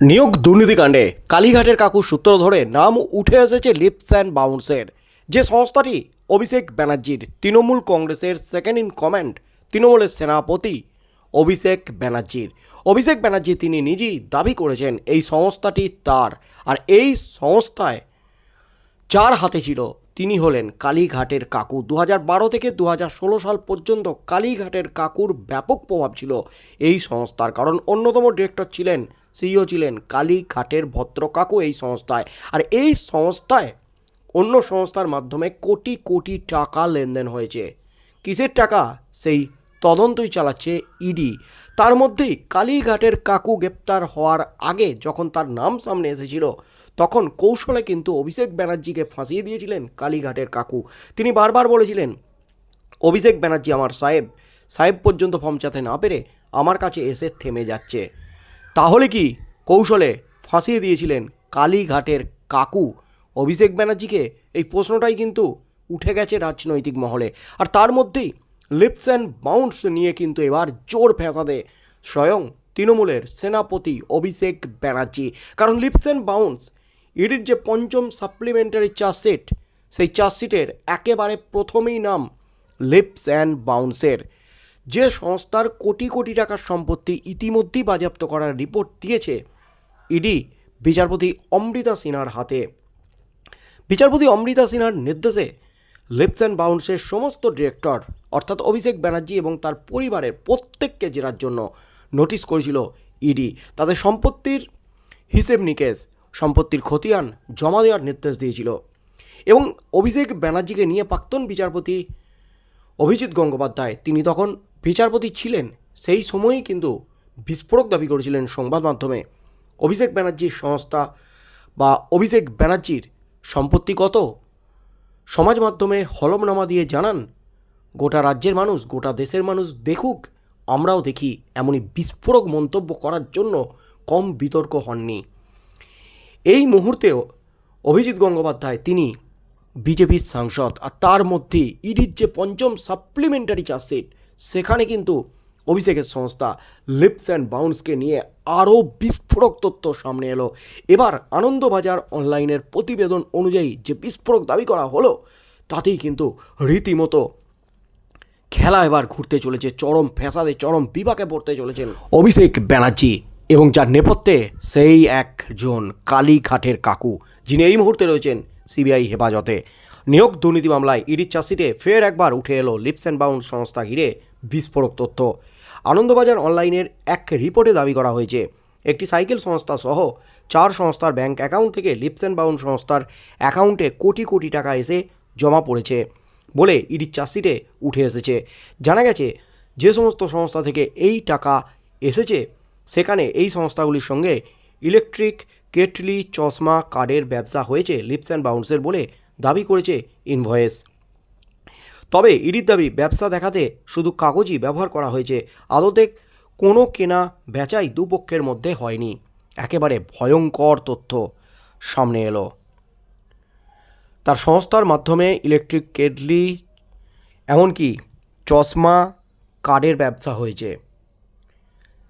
নিয়োগ দুর্নীতিকাণ্ডে কালীঘাটের কাকু সূত্র ধরে নাম উঠে এসেছে লিপস অ্যান্ড বাউন্সের। যে সংস্থাটি অভিষেক ব্যানার্জির তৃণমূল কংগ্রেসের সেকেন্ড ইন কমান্ড তৃণমূলের সেনাপতি অভিষেক ব্যানার্জির। অভিষেক ব্যানার্জি তিনি নিজেই দাবি করেছেন এই সংস্থাটি তার, আর এই সংস্থায় যার হাতে ছিল। তিনি হলেন কালীঘাটের কাকু। দু বারো থেকে দু সাল পর্যন্ত কালীঘাটের কাকুর ব্যাপক প্রভাব ছিল এই সংস্থার, কারণ অন্যতম ডিরেক্টর ছিলেন সিইও ছিলেন কালীঘাটের ভদ্র কাকু এই সংস্থায়। আর এই সংস্থায় অন্য সংস্থার মাধ্যমে কোটি কোটি টাকা লেনদেন হয়েছে। কিসের টাকা? সেই তদন্তই চালাচ্ছে ইডি। তার মধ্যেই কালীঘাটের কাকু গ্রেপ্তার হওয়ার আগে যখন তার নাম সামনে এসেছিল, তখন কৌশলে কিন্তু অভিষেক ব্যানার্জিকে ফাঁসিয়ে দিয়েছিলেন কালীঘাটের কাকু। তিনি বারবার বলেছিলেন, অভিষেক ব্যানার্জি আমার সাহেব সাহেব পর্যন্ত পৌঁছাতে না পেরে আমার কাছে এসে থেমে যাচ্ছে। তাহলে কি কৌশলে ফাঁসিয়ে দিয়েছিলেন কালীঘাটের কাকু? অভিষেক ব্যানার্জিকে এই প্রশ্নটাই কিন্তু উঠে গেছে রাজনৈতিক মহলে। আর তার মধ্যেই লিপস অ্যান্ড বাউন্স নিয়ে কিন্তু এবার জোর ফ্যাসাদে স্বয়ং তৃণমূলের সেনাপতি অভিষেক ব্যানার্জি। কারণ লিপস অ্যান্ড বাউন্স ইডির যে পঞ্চম সাপ্লিমেন্টারি চার্জশিট, সেই চার্জশিটের একেবারে প্রথমেই নাম লিপস অ্যান্ড বাউন্সের যে সংস্থার কোটি কোটি টাকার সম্পত্তি ইতিমধ্যেই বাজেয়াপ্ত করার রিপোর্ট দিয়েছে ইডি বিচারপতি অমৃতা সিনহার হাতে। বিচারপতি অমৃতা সিনহার নির্দেশে লিপস অ্যান্ড বাউন্সের সমস্ত ডিরেক্টর অর্থাৎ অভিষেক ব্যানার্জি এবং তার পরিবারের প্রত্যেককে জেরার জন্য নোটিশ করেছিল ইডি তাদের সম্পত্তির হিসেব নিকেশ, সম্পত্তির খতিয়ান জমা দেওয়ার নির্দেশ দিয়েছিল। এবং অভিষেক ব্যানার্জিকে নিয়ে প্রাক্তন বিচারপতি অভিজিৎ গঙ্গোপাধ্যায়, তিনি তখন বিচারপতি ছিলেন। সেই সময়ই কিন্তু বিস্ফোরক দাবি করেছিলেন সংবাদ মাধ্যমে। অভিষেক ব্যানার্জির সংস্থা বা অভিষেক ব্যানার্জির সম্পত্তি কত? সমাজ মাধ্যমে হলমনামা দিয়ে জানান, গোটা রাজ্যের মানুষ, গোটা দেশের মানুষ দেখুক, আমরাও দেখি এমনই বিস্ফোরক মন্তব্য করার জন্য কম বিতর্ক হননি। এই মুহূর্তেও অভিজিৎ গঙ্গোপাধ্যায়, তিনি বিজেপির সাংসদ, আর তার মধ্যে ইডির যে পঞ্চম সাপ্লিমেন্টারি চার্জশিট, সেখানে কিন্তু অভিষেকের সংস্থা লিপস অ্যান্ড বাউন্সকে নিয়ে আরও বিস্ফোরক তথ্য সামনে এলো। এবার আনন্দবাজার অনলাইনের প্রতিবেদন অনুযায়ী যে বিস্ফোরক দাবি করা হলো, তাতেই কিন্তু রীতিমতো খেলা এবার ঘুরতে চলেছে, চরম ফ্যাসাদে, চরম বিপাকে পড়তে চলেছেন অভিষেক ব্যানার্জি এবং যার নেপথ্যে সেই একজন কালীঘাটের কাকু, যিনি এই মুহূর্তে রয়েছেন সিবিআই হেফাজতে। নিয়োগ দুর্নীতি মামলায় ইডির চাষিতে ফের একবার উঠে এলো লিপস অ্যান্ড বাউন্ড সংস্থা ঘিরে বিস্ফোরক তথ্য। আনন্দবাজার অনলাইনের এক রিপোর্টে দাবি করা হয়েছে। একটি সাইকেল সংস্থা সহ চার সংস্থার ব্যাংক অ্যাকাউন্ট থেকে লিপস অ্যান্ড বাউন্ড সংস্থার অ্যাকাউন্টে কোটি কোটি টাকা এসে জমা পড়েছে বলে ইডির চাষিতে উঠে এসেছে। জানা গেছে, যে সমস্ত সংস্থা থেকে এই টাকা এসেছে, সেখানে এই সংস্থাগুলির সঙ্গে ইলেকট্রিক, কেটলি, চশমা, কার্ডের ব্যবসা হয়েছে লিপস অ্যান্ড বাউন্সের বলে দাবি করেছে ইনভয়েস। তবে ইডির দাবি, ব্যবসা দেখাতে শুধু কাগজই ব্যবহার করা হয়েছে। আদতে কোনো কেনা বেচাই দুপক্ষের মধ্যে হয়নি। একেবারে ভয়ঙ্কর তথ্য সামনে এলো। তার সংস্থার মাধ্যমে ইলেকট্রিক কেটলি, এমনকি চশমা কার্ডের ব্যবসা হয়েছে।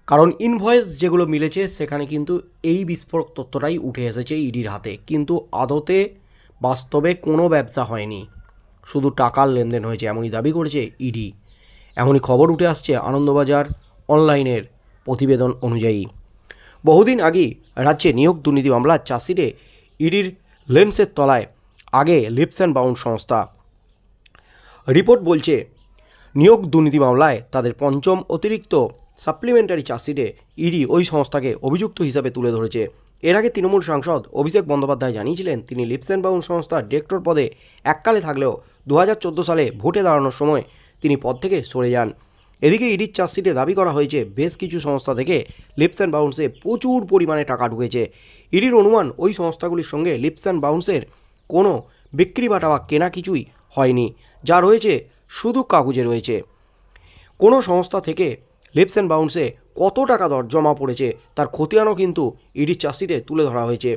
কারণ ইনভয়েস যেগুলো মিলেছে, সেখানে কিন্তু এই বিস্ফোরক তথ্যটাই উঠে এসেছে ইডির হাতে। কিন্তু আদতে বাস্তবে কোনো ব্যবসা হয়নি। শুধু টাকার লেনদেন হয়েছে এমনই দাবি করেছে ইডি। এমনই খবর উঠে আসছে আনন্দবাজার অনলাইনের প্রতিবেদন অনুযায়ী। বহুদিন আগেই রাজ্যে নিয়োগ দুর্নীতি মামলার চাষিরে ইডির লেন্সের তলায়, আগে লিপস অ্যান্ড বাউন্ড সংস্থা। রিপোর্ট বলছে, নিয়োগ দুর্নীতি মামলায় তাদের পঞ্চম অতিরিক্ত সাপ্লিমেন্টারি চার্জশিটে ইডি ওই সংস্থাকে অভিযুক্ত হিসাবে তুলে ধরেছে। এর আগে তৃণমূল সাংসদ অভিষেক বন্দ্যোপাধ্যায় জানিয়েছিলেন, তিনি লিপসেন বাউন্ড সংস্থার ডিরেক্টর পদে এককালে থাকলেও দু হাজার চোদ্দ সালে ভোটে দাঁড়ানোর সময় তিনি পদ থেকে সরে যান। এদিকে ইডির চার্জশিটে দাবি করা হয়েছে, বেশ কিছু সংস্থা থেকে লিপস অ্যান্ড বাউন্সে প্রচুর পরিমাণে টাকা ঢুকেছে। ইডির অনুমান, ওই সংস্থাগুলির সঙ্গে লিপস অ্যান্ড বাউন্সের কোনো বিক্রি বাটা বা কেনা কিছুই হয়নি, যা রয়েছে শুধু কাগজে রয়েছে। কোনো সংস্থা থেকে লিপস অ্যান্ড বাউন্সে কত টাকা দর জমা পড়েছে তার খতিয়ানও কিন্তু ইডির চাষিতে তুলে ধরা হয়েছে।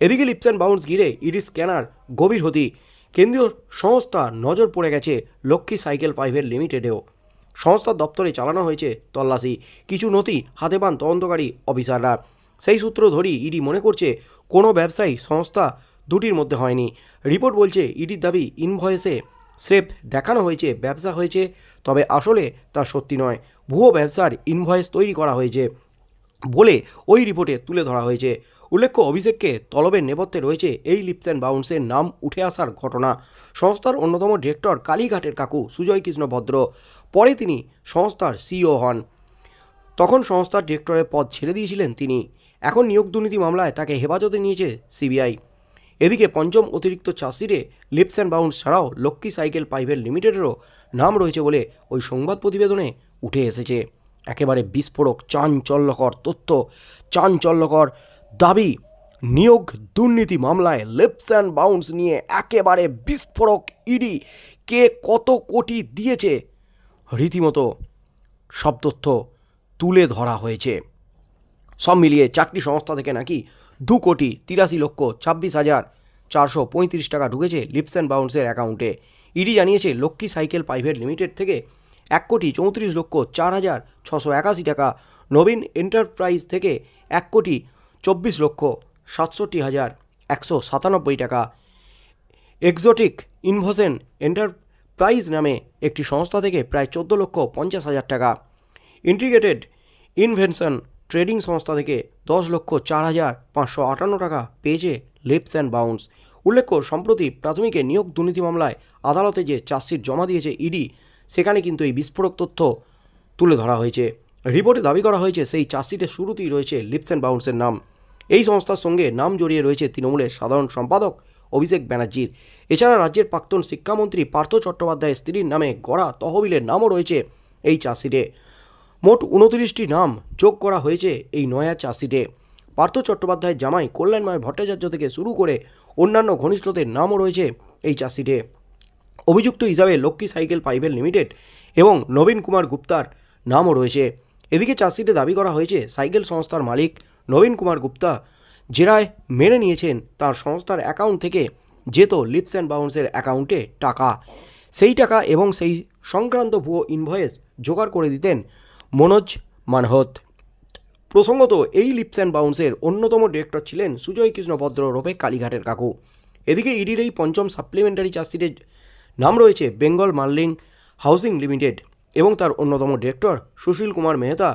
এদিকে লিপস অ্যান্ড বাউন্স ঘিরে ইডি স্ক্যানার গভীর হতি কেন্দ্রীয় সংস্থা নজর পড়ে গেছে লক্ষ্মী সাইকেল প্রাইভেট লিমিটেডেও। সংস্থার দপ্তরে চালানো হয়েছে তল্লাশি। কিছু নথি হাতে পান তদন্তকারী অফিসাররা। সেই সূত্র ধরি ইডি মনে করছে কোনো ব্যবসায়ী সংস্থা দুটির মধ্যে হয়নি। রিপোর্ট বলছে, ইডির দাবি ইনভয়েসে স্রেফ দেখানো হয়েছে, ব্যবসা হয়েছে, তবে আসলে তা সত্যি নয়। ভুয়ো ব্যবসার ইনভয়েস তৈরি করা হয়েছে বলে ওই রিপোর্টে তুলে ধরা হয়েছে। উল্লেখ্য, অভিষেককে তলবের নেপথ্যে রয়েছে এই লিপস অ্যান্ড বাউন্সের নাম উঠে আসার ঘটনা। সংস্থার অন্যতম ডিরেক্টর কালীঘাটের কাকু সুজয় কৃষ্ণ ভদ্র, পরে তিনি সংস্থার সিইও হন। তখন সংস্থার ডিরেক্টরের পদ ছেড়ে দিয়েছিলেন তিনি। এখন নিয়োগ দুর্নীতি মামলায় তাকে হেফাজতে নিয়েছে সিবিআই। এদিকে পঞ্চম অতিরিক্ত চাষিরে লিপস অ্যান্ড বাউন্স ছাড়াও লক্ষ্মী সাইকেল প্রাইভেট লিমিটেডেরও নাম রয়েছে বলে ওই সংবাদ প্রতিবেদনে উঠে এসেছে। একেবারে বিস্ফোরক, চাঞ্চল্যকর তথ্য, চাঞ্চল্যকর দাবি, নিয়োগ দুর্নীতি মামলায় লিপস অ্যান্ড বাউন্স নিয়ে একেবারে বিস্ফোরক ইডি। কে কত কোটি দিয়েছে? রীতিমতো সব তথ্য তুলে ধরা হয়েছে। সব মিলিয়ে চাকরি সংস্থা থেকে নাকি দু কোটি তিরাশি লক্ষ ছাব্বিশ হাজার চারশো পঁয়ত্রিশ টাকা ঢুকেছে লিপস অ্যান্ড বাউন্সের অ্যাকাউন্টে। ইডি জানিয়েছে, লক্ষ্মী সাইকেল প্রাইভেট লিমিটেড থেকে এক কোটি চৌত্রিশ লক্ষ চার হাজার ছশো একাশি টাকা, নবীন এন্টারপ্রাইজ থেকে এক কোটি চব্বিশ লক্ষ সাতষট্টি হাজার একশো সাতানব্বই টাকা। এক্সোটিক ইনভোসেন এন্টারপ্রাইজ নামে একটি সংস্থা থেকে প্রায় চোদ্দ লক্ষ পঞ্চাশ হাজার টাকা। ইন্টিগ্রেটেড ইনভেনশন ট্রেডিং সংস্থা থেকে দশ লক্ষ চার হাজার পাঁচশো আটান্ন টাকা পেয়েছে লিপস অ্যান্ড বাউন্স। উল্লেখ্য, সম্প্রতি প্রাথমিকে নিয়োগ দুর্নীতি মামলায় আদালতে যে চার্জশিট জমা দিয়েছে ইডি, সেখানে কিন্তু এই বিস্ফোরক তথ্য তুলে ধরা হয়েছে। রিপোর্টে দাবি করা হয়েছে, সেই চার্জশিটের শুরুতেই রয়েছে লিপস অ্যান্ড বাউন্সের নাম। এই সংস্থার সঙ্গে নাম জড়িয়ে রয়েছে তৃণমূলের সাধারণ সম্পাদক অভিষেক ব্যানার্জির। এছাড়া রাজ্যের প্রাক্তন শিক্ষামন্ত্রী পার্থ চট্টোপাধ্যায়ের স্ত্রীর নামে গড়া তহবিলের নামও রয়েছে এই চার্জশিটে। মোট উনত্রিশটি নাম যোগ করা হয়েছে এই নয়া চার্জশিটে পার্থ চট্টোপাধ্যায়ের জামাই কল্যাণময় ভট্টাচার্য থেকে শুরু করে অন্যান্য ঘনিষ্ঠদের নামও রয়েছে এই চার্জশিটে অভিযুক্ত হিসাবে লক্ষ্মী সাইকেল প্রাইভেট লিমিটেড এবং নবীন কুমার গুপ্তার নামও রয়েছে। এদিকে চার্জশিটে দাবি করা হয়েছে, সাইকেল সংস্থার মালিক নবীন কুমার গুপ্তা জেরায় মেনে নিয়েছেন তার সংস্থার অ্যাকাউন্ট থেকে যেত লিপস অ্যান্ড বাউন্সের অ্যাকাউন্টে টাকা। সেই টাকা এবং সেই সংক্রান্ত ভুয়ো ইনভয়েস জোগাড় করে দিতেন মনোজ মানহত। প্রসঙ্গত, এই লিপস অ্যান্ড বাউন্সের অন্যতম ডিরেক্টর ছিলেন সুজয় কৃষ্ণ ভদ্র রূপে কালীঘাটের কাকু। এদিকে ইডির এই পঞ্চম সাপ্লিমেন্টারি চার্জশিটের নাম রয়েছে বেঙ্গল মার্লিং হাউসিং লিমিটেড এবং তার অন্যতম director Sushil Kumar Mehta,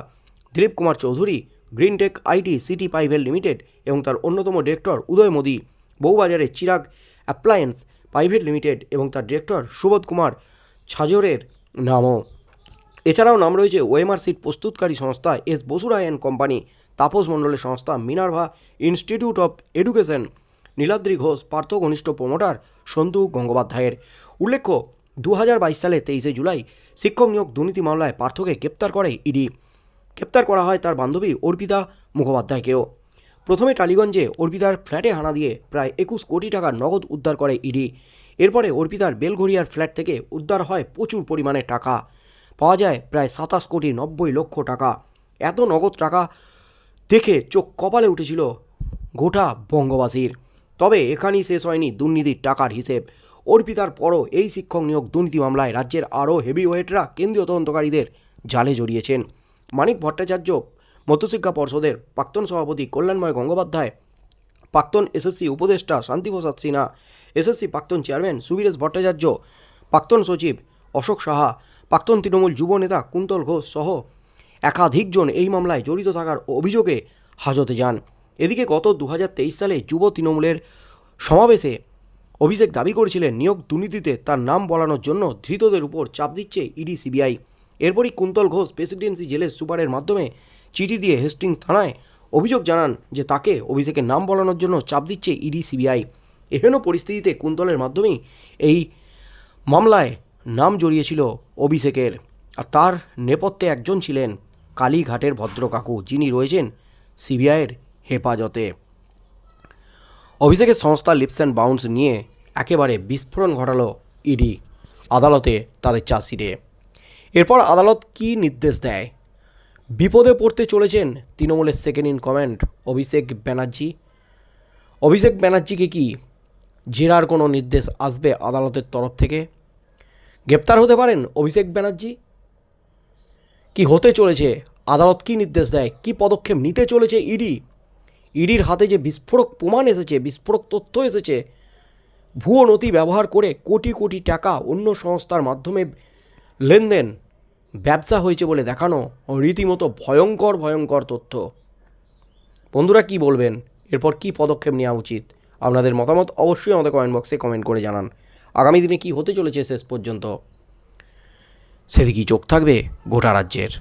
Dilip Kumar Chowdhury Greentech IT city private limited এবং তার অন্যতম ডিরেক্টর উদয় মোদী বউবাজারের চিরাগ অ্যাপ্লায়েন্স প্রাইভেট লিমিটেড এবং তার ডিরেক্টর সুবোধ কুমার ছাজরের নামও। এছাড়াও নাম রয়েছে ওএমআর সিট প্রস্তুতকারী সংস্থা S Basuray and company, Tapas মণ্ডলের সংস্থা Minerva institute of education, Niladri Ghosh Partha ঘনিষ্ঠ প্রমোটার সন্তু গঙ্গোপাধ্যায়ের। উল্লেখ্য দু সালে তেইশে জুলাই শিক্ষক নিয়োগ দুর্নীতি মামলায় পার্থকে গ্রেপ্তার করে ইডি। গ্রেপ্তার করা হয় তার বান্ধবী অর্পিতা মুখোপাধ্যায়কেও। প্রথমে টালিগঞ্জে অর্পিতার ফ্ল্যাটে হানা দিয়ে প্রায় একুশ কোটি টাকার নগদ উদ্ধার করে ইডি। এরপরে অর্পিতার বেলঘরিয়ার ফ্ল্যাট থেকে উদ্ধার হয় প্রচুর পরিমাণে টাকা। পাওয়া যায় প্রায় সাতাশ কোটি নব্বই লক্ষ টাকা। এত নগদ টাকা দেখে চোখ কপালে উঠেছিল গোটা বঙ্গবাসীর। তবে এখানেই শেষ হয়নি দুর্নীতির টাকার হিসেব। অর্পিতার পরও এই শিক্ষক নিয়োগ দুর্নীতি মামলায় রাজ্যের আরও হেভিওয়েটরা কেন্দ্রীয় তদন্তকারীদের জালে জড়িয়েছেন। মানিক ভট্টাচার্য, মধ্যশিক্ষা পর্ষদের প্রাক্তন সভাপতি কল্যাণময় গঙ্গোপাধ্যায়, প্রাক্তন এসএসসি উপদেষ্টা শান্তিপ্রসাদ সিনহা, এসএসসি প্রাক্তন চেয়ারম্যান সুবীরেশ ভট্টাচার্য, প্রাক্তন সচিব অশোক সাহা প্রাক্তন তৃণমূল যুব নেতা কুন্তল ঘোষ সহ একাধিকজন এই মামলায় জড়িত থাকার অভিযোগে হাজতে যান। এদিকে গত দু হাজার তেইশ সালে যুব তৃণমূলের সমাবেশে অভিষেক দাবি করেছিলেন, নিয়োগ দুর্নীতিতে তার নাম বলানোর জন্য ধৃতদের উপর চাপ দিচ্ছে ইডি সিবিআই। এরপরই কুন্তল ঘোষ প্রেসিডেন্সি জেলের সুপারের মাধ্যমে চিঠি দিয়ে হেস্টিংস থানায় অভিযোগ জানান যে তাকে অভিষেকের নাম বলানোর জন্য চাপ দিচ্ছে ইডি সিবিআই। এহেন পরিস্থিতিতে কুন্তলের মাধ্যমেই এই মামলায় নাম জড়িয়েছিল অভিষেকের। আর তার নেপথ্যে একজন ছিলেন কালীঘাটের ভদ্রকাকু, যিনি রয়েছেন সিবিআইয়ের হেফাজতে। অভিষেকের সংস্থা লিপস অ্যান্ড বাউন্স নিয়ে একেবারে বিস্ফোরণ ঘটালো ইডি, আদালতে তাদের চাষিরে এরপর আদালত কী নির্দেশ দেয়? বিপদে পড়তে চলেছেন তৃণমূলের second in command Abhishek Banerjee. Abhishek ব্যানার্জিকে কি জেরার কোনো নির্দেশ আসবে আদালতের তরফ থেকে? গ্রেপ্তার হতে পারেন অভিষেক ব্যানার্জি? কি হতে চলেছে? আদালত কী নির্দেশ দেয়? কী পদক্ষেপ নিতে চলেছে ইডি? ইডির হাতে যে বিস্ফোরক প্রমাণ এসেছে, বিস্ফোরক তথ্য এসেছে, ভুয়ো নথি ব্যবহার করে কোটি কোটি টাকা অন্য সংস্থার মাধ্যমে লেনদেন ব্যবসা হয়েছে বলে দেখানো রীতিমতো ভয়ঙ্কর ভয়ঙ্কর তথ্য। বন্ধুরা কি বলবেন? এরপর কি পদক্ষেপ নেওয়া উচিত? আপনাদের মতামত অবশ্যই আমাদের কমেন্ট বক্সে কমেন্ট করে জানান। আগামী দিনে কি হতে চলেছে শেষ পর্যন্ত? সেদিকেই চোখ থাকবে গোটা রাজ্যের।